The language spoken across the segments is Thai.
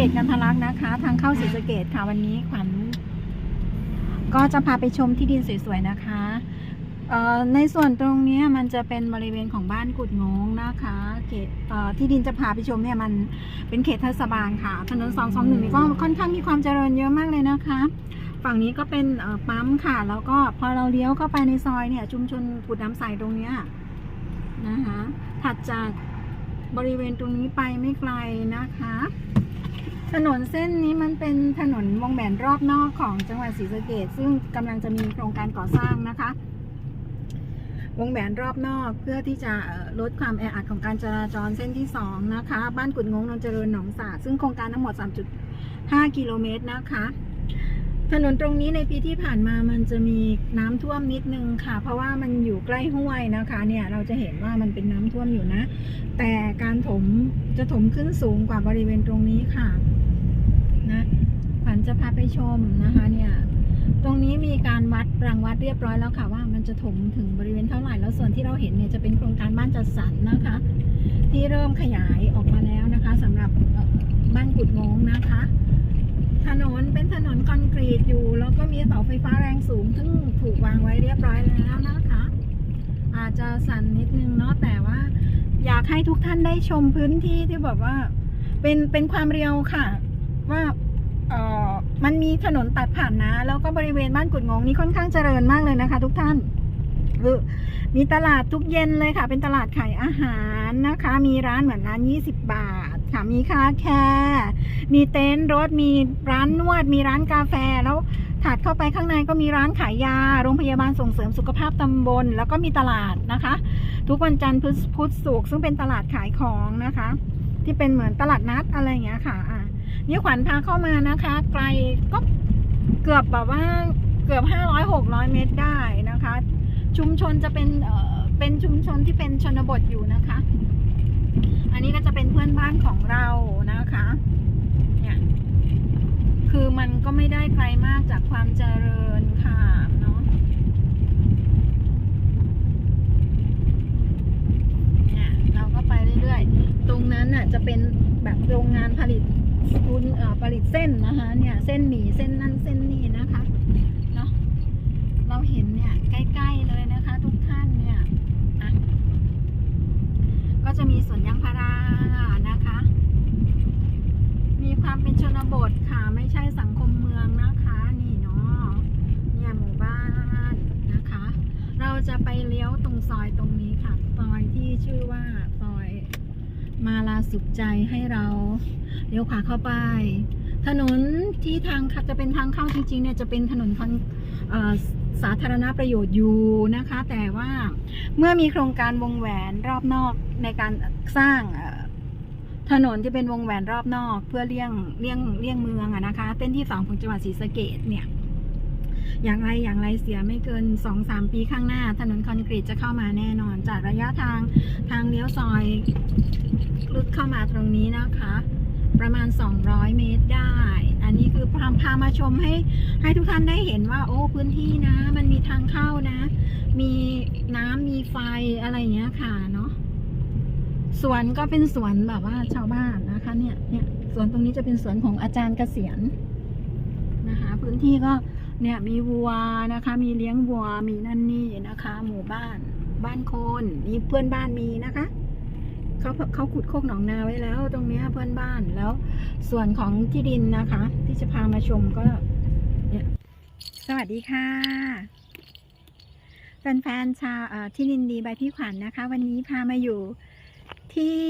เกดกันทะลักนะคะ ทางเข้าศรีสะเกดค่ะวันนี้ขวัญก็จะพาไปชมที่ดินสวยๆนะคะในส่วนตรงนี้มันจะเป็นบริเวณของบ้านกุดงงนะคะเขตที่ดินจะพาไปชมเนี่ยมันเป็นเขตเทศบาลค่ะถนนสองสองหนึ่งนี่ก็ค่อนข้างมีความเจริญเยอะมากเลยนะคะ ฝั่งนี้ก็เป็นปั๊มค่ะ แล้วก็พอเราเลี้ยวเข้าไปในซอยเนี่ย ชุมชนกุดน้ำใสตรงเนี้ยนะคะถัดจากบริเวณตรงนี้ไปไม่ไกลนะคะ ถนนเส้นนี้มันเป็นถนนวงแหวนรอบนอกของจังหวัดศรีสะเกดซึ่งกำลังจะมีโครงการก่อสร้างนะคะ วงแหวนรอบนอกเพื่อที่จะลดความแออัดของการจราจรเส้นที่ 2 นะคะ บ้านกุดงงนนเจริญหนองสาซึ่งโครงการทั้งหมด 3.5 กิโลเมตรนะคะถนนตรงนี้ในปีที่ผ่านมามันจะมีน้ำท่วมนิดนึงค่ะ เพราะว่ามันอยู่ใกล้ห้วยนะคะเนี่ยเราจะเห็นว่ามันเป็นน้ำท่วมอยู่นะ แต่การถมจะถมขึ้นสูงกว่าบริเวณตรงนี้ค่ะ นะขวัญจะพาไปชมนะคะเนี่ยตรงนี้มีการวัดรังวัดเรียบร้อยแล้วค่ะว่ามันจะถมถึงบริเวณเท่าไหร่แล้วส่วนที่เราเห็นเนี่ยจะเป็นโครงการบ้านจัดสรรนะคะ ที่เริ่มขยายออกมาแล้วนะคะสำหรับบ้านกุดงงนะคะ ถนนเป็นถนนคอนกรีตอยู่ แล้วก็มีเสาไฟฟ้าแรงสูงซึ่งถูกวางไว้เรียบร้อยแล้วนะคะ อาจจะสั่นนิดนึงเนาะแต่ว่า อยากให้ทุกท่านได้ชมพื้นที่ที่แบบว่า เป็นเป็นความเรียวค่ะ ว่าเออมันมีถนนตัดผ่านนะ แล้วก็บริเวณบ้านกุดงงนี่ค่อนข้างเจริญมากเลยนะคะ ทุกท่านมีตลาดทุกเย็นเลยค่ะ เป็นตลาดขายอาหารนะคะ มีร้านเหมือนร้าน 20 บาทค่ะมีคาแคร์มีเต็นท์รถมีร้านนวด มีร้านกาแฟแล้วถัดเข้าไปข้างในก็มีร้านขายยา โรงพยาบาลส่งเสริมสุขภาพตำบล แล้วก็มีตลาดนะคะ ทุกวันจันทร์พุธศุกร์ซึ่งเป็นตลาดขายของนะคะ ที่เป็นเหมือนตลาดนัดอะไรอย่างเงี้ยค่ะ นี่ขวัญพาเข้ามานะคะ ไกลก็เกือบแบบว่าเกือบห้าร้อยหกร้อยเมตรได้นะคะ ชุมชนจะเป็นเอ่อเป็นชุมชนที่เป็นชนบทอยู่นะคะ อันนี้ก็จะเป็นเพื่อนบ้านของเรานะคะเนี่ยคือมันก็ไม่ได้ไกลมากจากความเจริญค่ะเนาะเนี่ยเราก็ไปเรื่อยๆ ตรงนั้นน่ะจะเป็นแบบโรงงานผลิต อุนผลิตเส้นนะคะ เนี่ยเส้นหมี่เส้นนั่นเส้นนี่นะคะเนาะเราเห็นเนี่ยใกล้ๆเลยนะคะ ทุกท่านเนี่ยก็จะมีสวนยางพารานะคะ มีความเป็นชนบทค่ะไม่ใช่สังคมเมืองนะคะนี่เนาะเนี่ยหมู่บ้านนะคะ เราจะไปเลี้ยวตรงซอยตรงนี้ค่ะซอยที่ชื่อว่าซอยมาลาสุขใจให้เรา เลี้ยวขวาเข้าไป ถนนที่ทางจะเป็นทางเข้าจริงๆเนี่ยจะเป็นถนนคอนสาธารณประโยชน์อยู่นะคะ แต่ว่าเมื่อมีโครงการวงแหวนรอบนอกในการสร้างถนนที่เป็นวงแหวนรอบนอก เพื่อเลี่ยงเลี่ยงเลี่ยงเมืองอะนะคะเส้นที่สองของจังหวัดศรีสะเกดเนี่ยอย่างไรอย่างไรเสียไม่เกิน 2-3 ปีข้างหน้า ถนนคอนกรีตจะเข้ามาแน่นอน จากระยะทางทางเลี้ยวซอยลึกเข้ามาตรงนี้นะคะ ประมาณ 200 เมตรได้ อันนี้คือพาพามาชมให้ให้ทุกท่านได้เห็นว่า โอ้พื้นที่นะ มันมีทางเข้านะ มีน้ำมีไฟอะไรเงี้ยค่ะเนาะสวนก็เป็นสวนแบบว่าชาวบ้านนะคะเนี่ยเนี่ยสวนตรงนี้จะเป็นสวนของอาจารย์เกษียณนะคะ พื้นที่ก็เนี่ยมีวัวนะคะ มีเลี้ยงวัวมีนั่นนี่นะคะ หมู่บ้าน บ้านคนนี่เพื่อนบ้านมีนะคะ เขาเขาขุดโคกหนองนาไว้แล้ว ตรงนี้เพื่อนบ้านแล้ว ส่วนของที่ดินนะคะ ที่จะพามาชมก็เนี่ยสวัสดีค่ะแฟนๆชาวที่ดินดีใบพี่ขวัญนะคะ วันนี้พามาอยู่ที่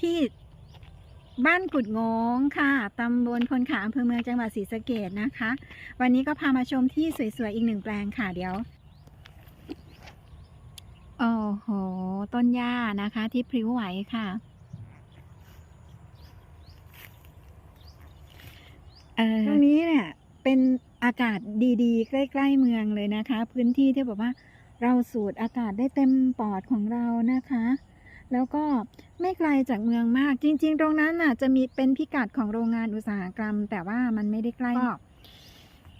ที่บ้านกุดงงค่ะ ตำบลคนขาอำเภอเมืองจังหวัดศรีสะเกดนะคะ วันนี้ก็พามาชมที่สวยๆ อีกหนึ่งแปลงค่ะ เดี๋ยว โอ้โห ต้นหญ้านะคะ ที่พริ้วไหวค่ะ เออตรงนี้เนี่ยเป็นอากาศดีๆ ใกล้ๆเมืองเลยนะคะ พื้นที่ที่แบบว่า เราสูดอากาศได้เต็มปอดของเรานะคะ แล้วก็ไม่ไกลจากเมืองมาก จริง ๆ ตรงนั้นน่ะ จะมีเป็นพิกัดของโรงงานอุตสาหกรรม แต่ว่ามันไม่ได้ใกล้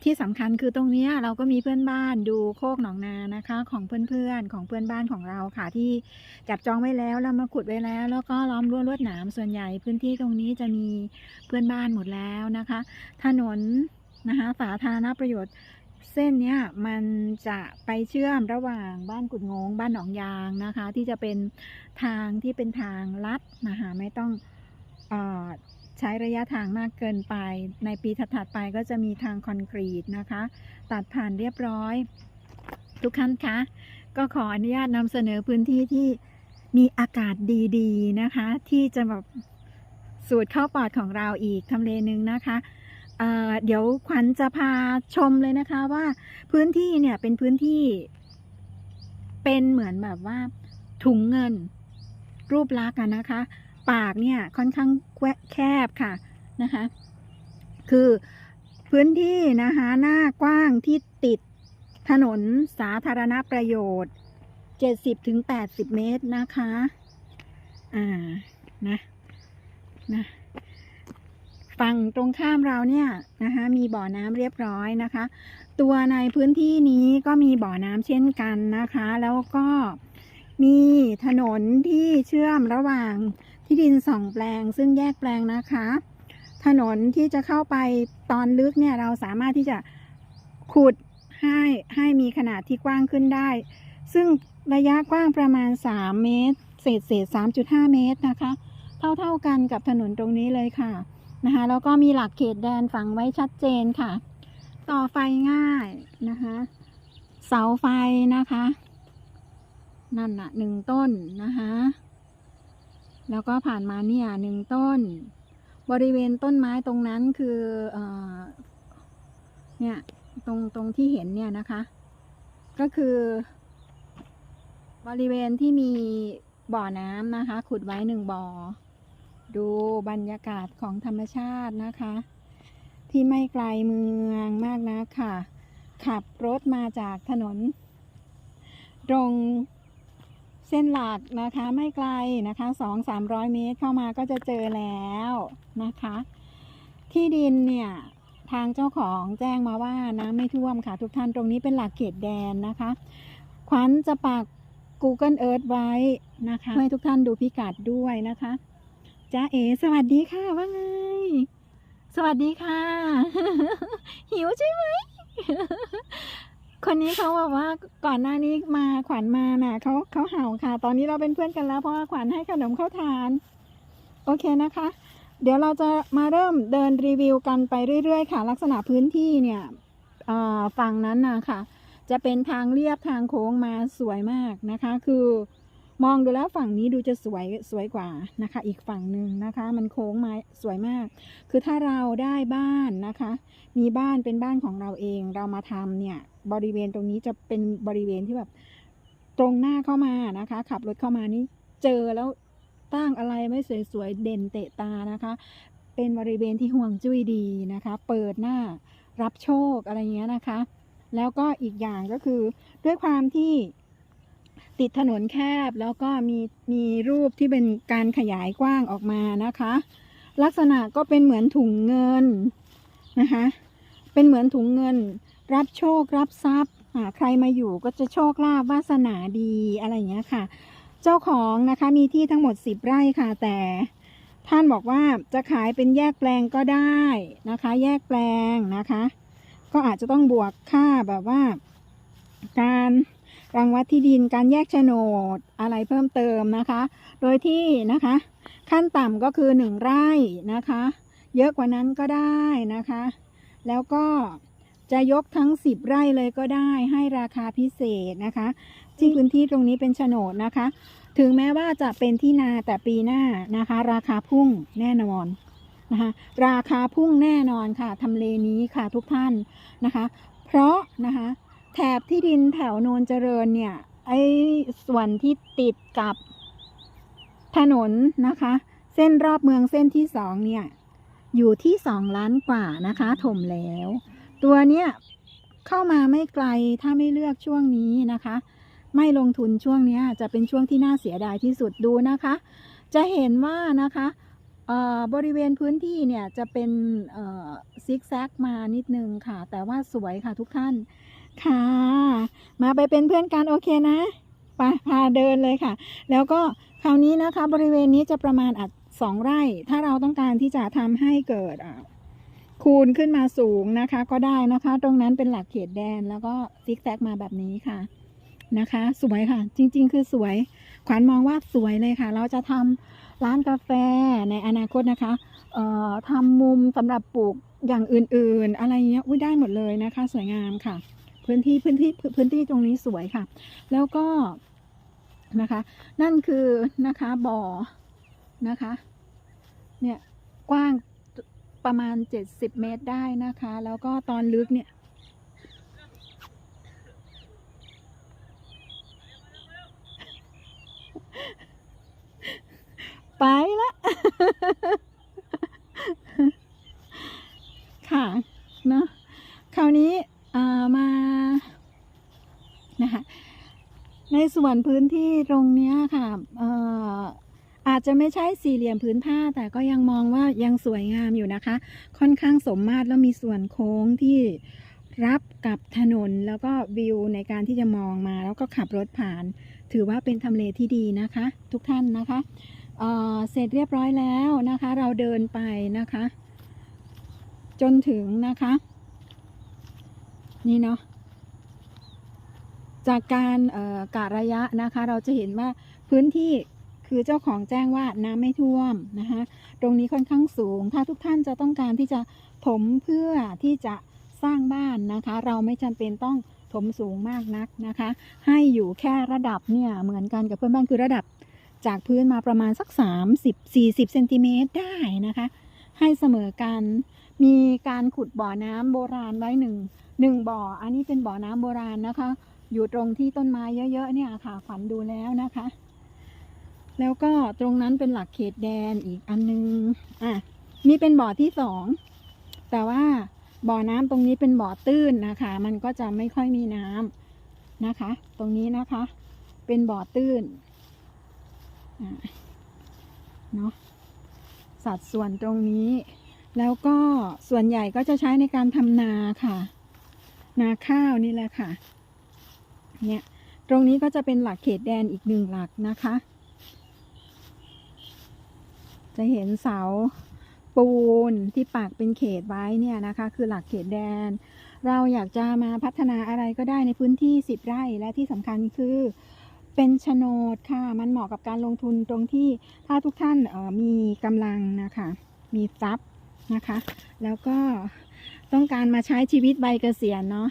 ที่สำคัญคือตรงนี้เราก็มีเพื่อนบ้านดูโคกหนองนานะคะ ของเพื่อนๆของเพื่อนบ้านของเราค่ะที่จับจองไว้แล้วแล้วมาขุดไว้แล้ว แล้วก็ล้อมรั้วลวดหนามส่วนใหญ่พื้นที่ตรงนี้จะมีเพื่อนบ้านหมดแล้วนะคะ ถนนนะคะสาธารณประโยชน์เส้นเนี้ยมันจะไปเชื่อมระหว่างบ้านกุดงง บ้านหนองยางนะคะ ที่จะเป็นทางที่เป็นทางลัดนะคะไม่ต้องอ ใช้ระยะทางมากเกินไป ในปีถัดๆไปก็จะมีทางคอนกรีตนะคะ ตัดผ่านเรียบร้อย ทุกท่านคะ ก็ขออนุญาตนำเสนอพื้นที่ที่มีอากาศดีๆนะคะ ที่จะแบบสูดเข้าปอดของเราอีกทำเลนึงนะคะเเดี๋ยวขวัญจะพาชมเลยนะคะว่าพื้นที่เนี่ยเป็นพื้นที่ เป็นเหมือนแบบว่าถุงเงินรูปลักษณ์นะคะ ปากเนี่ยค่อนข้างแคบค่ะนะคะ คือพื้นที่นะคะหน้ากว้างที่ติดถนนสาธารณประโยชน์ 70ถึง80 เมตรนะคะ อ่า นะ นะฝั่งตรงข้ามเราเนี่ยนะคะ มีบ่อน้ำเรียบร้อยนะคะ ตัวในพื้นที่นี้ก็มีบ่อน้ำเช่นกันนะคะ แล้วก็ มีถนนที่เชื่อมระหว่างที่ดินสองแปลง ซึ่งแยกแปลงนะคะ ถนนที่จะเข้าไปตอนลึกเนี่ยเราสามารถที่จะขุดให้ให้มีขนาดที่กว้างขึ้นได้ ซึ่งระยะกว้างประมาณ 3 เมตร เศษเศษ 3.5 เมตรนะคะ เท่าเท่ากันกับถนนตรงนี้เลยค่ะนะคะแล้วก็มีหลักเขตแดนฝังไว้ชัดเจนค่ะ ต่อไฟง่ายนะคะ เสาไฟนะคะ นั่นน่ะหนึ่งต้นนะคะแล้วก็ผ่านมาเนี่ยหนึ่งต้น บริเวณต้นไม้ตรงนั้นคือเออเนี่ยตรงตรงที่เห็นเนี่ยนะคะ ก็คือ บริเวณที่มีบ่อน้ำนะคะ ขุดไว้หนึ่งบ่อ ดูบรรยากาศของธรรมชาตินะคะ ที่ไม่ไกลเมืองมากนะค่ะ ขับรถมาจากถนน ตรง เส้นหลักนะคะไม่ไกลนะคะสองสามร้อยเมตรเข้ามาก็จะเจอแล้วนะคะ ที่ดินเนี่ยทางเจ้าของแจ้งมาว่าน้ำไม่ท่วมค่ะทุกท่านตรงนี้เป็นหลักเขตแดนนะคะ ขวัญจะปัก Google Earth ไว้นะคะให้ทุกท่านดูพิกัดด้วยนะคะจ้าเอสวัสดีค่ะว่าไง สวัสดีค่ะ หิวใช่ไหม คนนี้เขาบอกว่าก่อนหน้านี้มาขวัญมาน่ะเขาเขาเห่าค่ะ ตอนนี้เราเป็นเพื่อนกันแล้วเพราะว่าขวัญให้ขนมเขาทาน โอเคนะคะ เดี๋ยวเราจะมาเริ่มเดินรีวิวกันไปเรื่อยๆ ค่ะ ลักษณะพื้นที่เนี่ยฝั่งนั้นนะค่ะ จะเป็นทางเรียบทางโค้งมาสวยมากนะคะ คือ มองดูแล้วฝั่งนี้ดูจะสวยสวยกว่านะคะ อีกฝั่งหนึ่งนะคะ มันโค้งไมาสวยมาก คือถ้าเราได้บ้านนะคะ มีบ้านเป็นบ้านของเราเองเรามาทำเนี่ยบริเวณตรงนี้จะเป็นบริเวณที่แบบตรงหน้าเข้ามานะคะ ขับรถเข้ามานี่เจอแล้วตั้งอะไรไม่สวยๆเด่นเตะตานะคะ เป็นบริเวณที่ห่วงจุ้ยดีนะคะ เปิดหน้ารับโชคอะไรเงี้ยนะคะ แล้วก็อีกอย่างก็คือด้วยความที่ ติดถนนแคบแล้วก็มีมีรูปที่เป็นการขยายกว้างออกมานะคะ ลักษณะก็เป็นเหมือนถุงเงินนะคะ เป็นเหมือนถุงเงิน รับโชครับทรัพย์ใครมาอยู่ก็จะโชคลาภวาสนาดีอะไรอย่างเงี้ยค่ะ เจ้าของนะคะมีที่ทั้งหมด 10 ไร่ค่ะ แต่ท่านบอกว่าจะขายเป็นแยกแปลงก็ได้นะคะ แยกแปลงนะคะ ก็อาจจะต้องบวกค่าแบบว่า การ รังวัดที่ดินการแยกโฉนดอะไรเพิ่มเติมนะคะ โดยที่นะคะ ขั้นต่ำก็คือ 1 ไร่นะคะ เยอะกว่านั้นก็ได้นะคะ แล้วก็จะยกทั้ง 10 ไร่เลยก็ได้ให้ราคาพิเศษนะคะที่พื้นที่ตรงนี้เป็นโฉนดนะคะ ถึงแม้ว่าจะเป็นที่นาแต่ปีหน้านะคะ ราคาพุ่งแน่นอนนะคะราคาพุ่งแน่นอนค่ะทำเลนี้ค่ะทุกท่านนะคะ เพราะนะคะ แถบที่ดินแถวโนนเจริญเนี่ย ไอ้ส่วนที่ติดกับถนนนะคะ เส้นรอบเมืองเส้นที่สองเนี่ย อยู่ที่สองล้านกว่านะคะ ถมแล้ว ตัวเนี้ยเข้ามาไม่ไกลถ้าไม่เลือกช่วงนี้นะคะ ไม่ลงทุนช่วงเนี้ยจะเป็นช่วงที่น่าเสียดายที่สุดดูนะคะ จะเห็นว่านะคะเอ่อบริเวณพื้นที่เนี่ยจะเป็นซิกแซกมานิดนึงค่ะ แต่ว่าสวยค่ะทุกท่าน ค่ะ มาไปเป็นเพื่อนกันโอเคนะไปพาเดินเลยค่ะ แล้วก็คราวนี้นะคะ บริเวณนี้จะประมาณอัดสองไร่ ถ้าเราต้องการที่จะทำให้เกิดคูณขึ้นมาสูงนะคะ ก็ได้นะคะ ตรงนั้นเป็นหลักเขตแดนแล้วก็ซิกแซกมาแบบนี้ค่ะนะคะ สวยค่ะ จริง ๆ คือสวย ขวัญมองว่าสวยเลยค่ะ เราจะทำร้านกาแฟในอนาคตนะคะเอ่อทำมุมสำหรับปลูกอย่างอื่น ๆ อะไรเงี้ยอุ้ยได้หมดเลยนะคะ สวยงามค่ะ พื้นที่พื้นที่พื้นที่ตรงนี้สวยค่ะ แล้วก็นะคะ นั่นคือนะคะบ่อนะคะ เนี่ยกว้างประมาณ 70 เมตรได้นะคะ แล้วก็ตอนลึกเนี่ยไปละค่ะเนาะคราวนี้ มานะคะในส่วนพื้นที่ตรงนี้ค่ะอออาจจะไม่ใช่สี่เหลี่ยมพื้นผ้า แต่ก็ยังมองว่ายังสวยงามอยู่นะคะ ค่อนข้างสมมาตรแล้วมีส่วนโค้งที่รับกับถนนแล้วก็วิวในการที่จะมองมาแล้วก็ขับรถผ่าน ถือว่าเป็นทำเลที่ดีนะคะ ทุกท่านนะคะเเสร็จเรียบร้อยแล้วนะคะ เราเดินไปนะคะ จนถึงนะคะ นี่เนาะจากการเอ่อกะระยะนะคะ เราจะเห็นว่าพื้นที่คือเจ้าของแจ้งว่าน้ำไม่ท่วมนะคะตรงนี้ค่อนข้างสูง ถ้าทุกท่านจะต้องการที่จะถมเพื่อที่จะสร้างบ้านนะคะ เราไม่จำเป็นต้องถมสูงมากนักนะคะ ให้อยู่แค่ระดับเนี่ยเหมือนกันกับเพื่อนบ้านคือระดับจากพื้นมาประมาณสัก 30 40เซนติเมตรได้นะคะ ให้เสมอกัน มีการขุดบ่อน้ำโบราณไว้หนึ่งหนึ่งบ่อ อันนี้เป็นบ่อน้ำโบราณนะคะ อยู่ตรงที่ต้นไม้เยอะๆเนี่ยค่ะขวัญดูแล้วนะคะ แล้วก็ตรงนั้นเป็นหลักเขตแดนอีกอันนึงอะนี่เป็นบ่อที่สองแต่ว่าบ่อน้ำตรงนี้เป็นบ่อตื้นนะคะ มันก็จะไม่ค่อยมีน้ำนะคะ ตรงนี้นะคะ เป็นบ่อตื้นอะเนาะสัดส่วนตรงนี้ แล้วก็ส่วนใหญ่ก็จะใช้ในการทำนาค่ะ นาข้าวนี่แหละค่ะ เนี่ยตรงนี้ก็จะเป็นหลักเขตแดนอีกหนึ่งหลักนะคะ จะเห็นเสาปูนที่ปากเป็นเขตไว้เนี่ยนะคะ คือหลักเขตแดน เราอยากจะมาพัฒนาอะไรก็ได้ในพื้นที่10ไร่และที่สำคัญคือเป็นโฉนดค่ะ มันเหมาะกับการลงทุนตรงที่ถ้าทุกท่านออมีกำลังนะคะ มีทรัพย์ นะคะ แล้วก็ต้องการมาใช้ชีวิตใบเกษียณเนาะ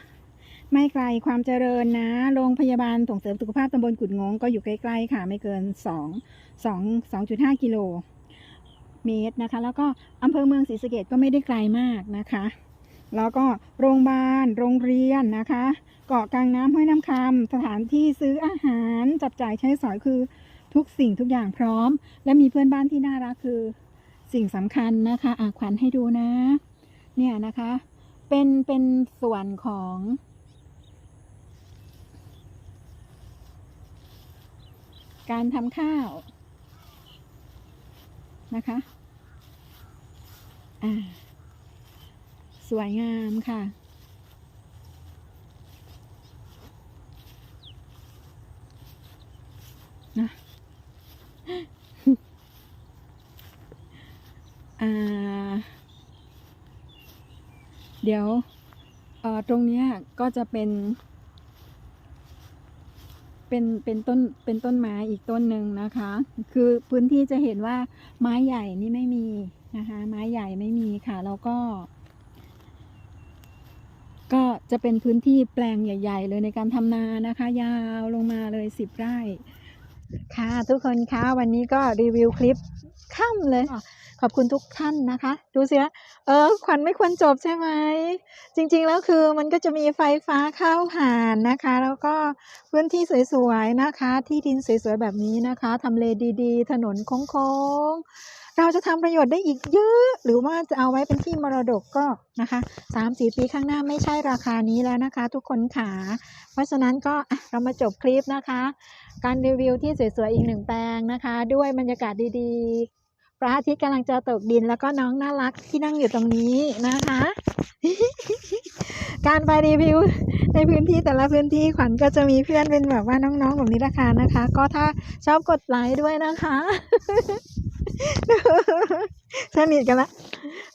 ไม่ไกลความเจริญนะ โรงพยาบาลส่งเสริมสุขภาพตำบลกุดงงก็อยู่ใกล้ๆค่ะ ไม่เกิน 2 2 2.5 กิโลเมตรนะคะ แล้วก็อำเภอเมืองศรีสะเกดก็ไม่ได้ไกลมากนะคะ แล้วก็โรงพยาบาล โรงเรียนนะคะ เกาะกลางน้ำห้วยน้ำคำสถานที่ซื้ออาหารจับจ่ายใช้สอยคือทุกสิ่งทุกอย่างพร้อม และมีเพื่อนบ้านที่น่ารักคือ สิ่งสำคัญนะคะอะขวัญให้ดูนะ เนี่ยนะคะ เป็นเป็นส่วนของการทำข้าวนะคะ อ่า สวยงามค่ะ นะ เดี๋ยวตรงนี้ก็จะเป็น เป็นเป็นต้นเป็นต้นไม้อีกต้นหนึ่งนะคะ คือพื้นที่จะเห็นว่าไม้ใหญ่นี่ไม่มีนะคะ ไม้ใหญ่ไม่มีค่ะ แล้วก็ ก็จะเป็นพื้นที่แปลงใหญ่ ๆ เลยในการทำนานะคะ ยาวลงมาเลยสิบไร่ค่ะทุกคนคะวันนี้ก็รีวิวคลิป ค่ำเลย ขอบคุณทุกท่านนะคะ ดูสิว่าเออขวัญไม่ควรจบใช่ไหม จริงๆแล้วคือมันก็จะมีไฟฟ้าเข้าผ่านนะคะ แล้วก็พื้นที่สวยๆนะคะ ที่ดินสวยๆแบบนี้นะคะทำเลดีๆ ถนนโค้งๆ เราจะทำประโยชน์ได้อีกเยอะ หรือว่าจะเอาไว้เป็นที่มรดกก็นะคะสามสี่ปีข้างหน้าไม่ใช่ราคานี้แล้วนะคะ ทุกคนขาเพราะฉะนั้นก็อะเรามาจบคลิปนะคะ การรีวิวที่สวยๆอีกหนึ่งแปลงนะคะ ด้วยบรรยากาศดีๆพ ระอาทิตย์กำลังจะตกดินแล้วก็น้องน่ารักที่นั่งอยู่ตรงนี้นะคะ การไปรีวิวในพื้นที่แต่ละพื้นที่ขวัญก็จะมีเพื่อนเป็นแบบว่าน้องๆแบบนี้ราคานะคะ ก็ถ้าชอบกดไลค์ด้วยนะคะสนิทกันละ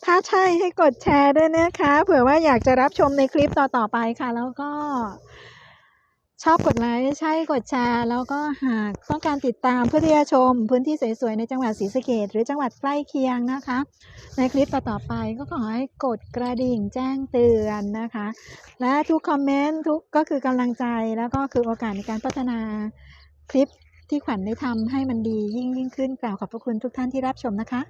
ถ้าใช่ให้กดแชร์ด้วยนะคะ เผื่อว่าอยากจะรับชมในคลิปต่อๆไปค่ะ แล้วก็ ชอบกดไลค์ใช่กดแชร์แล้วก็หากต้องการติดตามเพื่อที่จะชม พื้นที่สวยๆในจังหวัดศรีสะเกดหรือจังหวัดใกล้เคียงนะคะ ในคลิปต่อๆไปก็ขอให้กดกระดิ่งแจ้งเตือนนะคะ และทุกคอมเมนต์ทุกก็คือกำลังใจแล้วก็คือโอกาสในการพัฒนาคลิปที่ขวัญได้ทำให้มันดียิ่งยิ่งขึ้นกล่าวขอบพระคุณทุกท่านที่รับชมนะคะ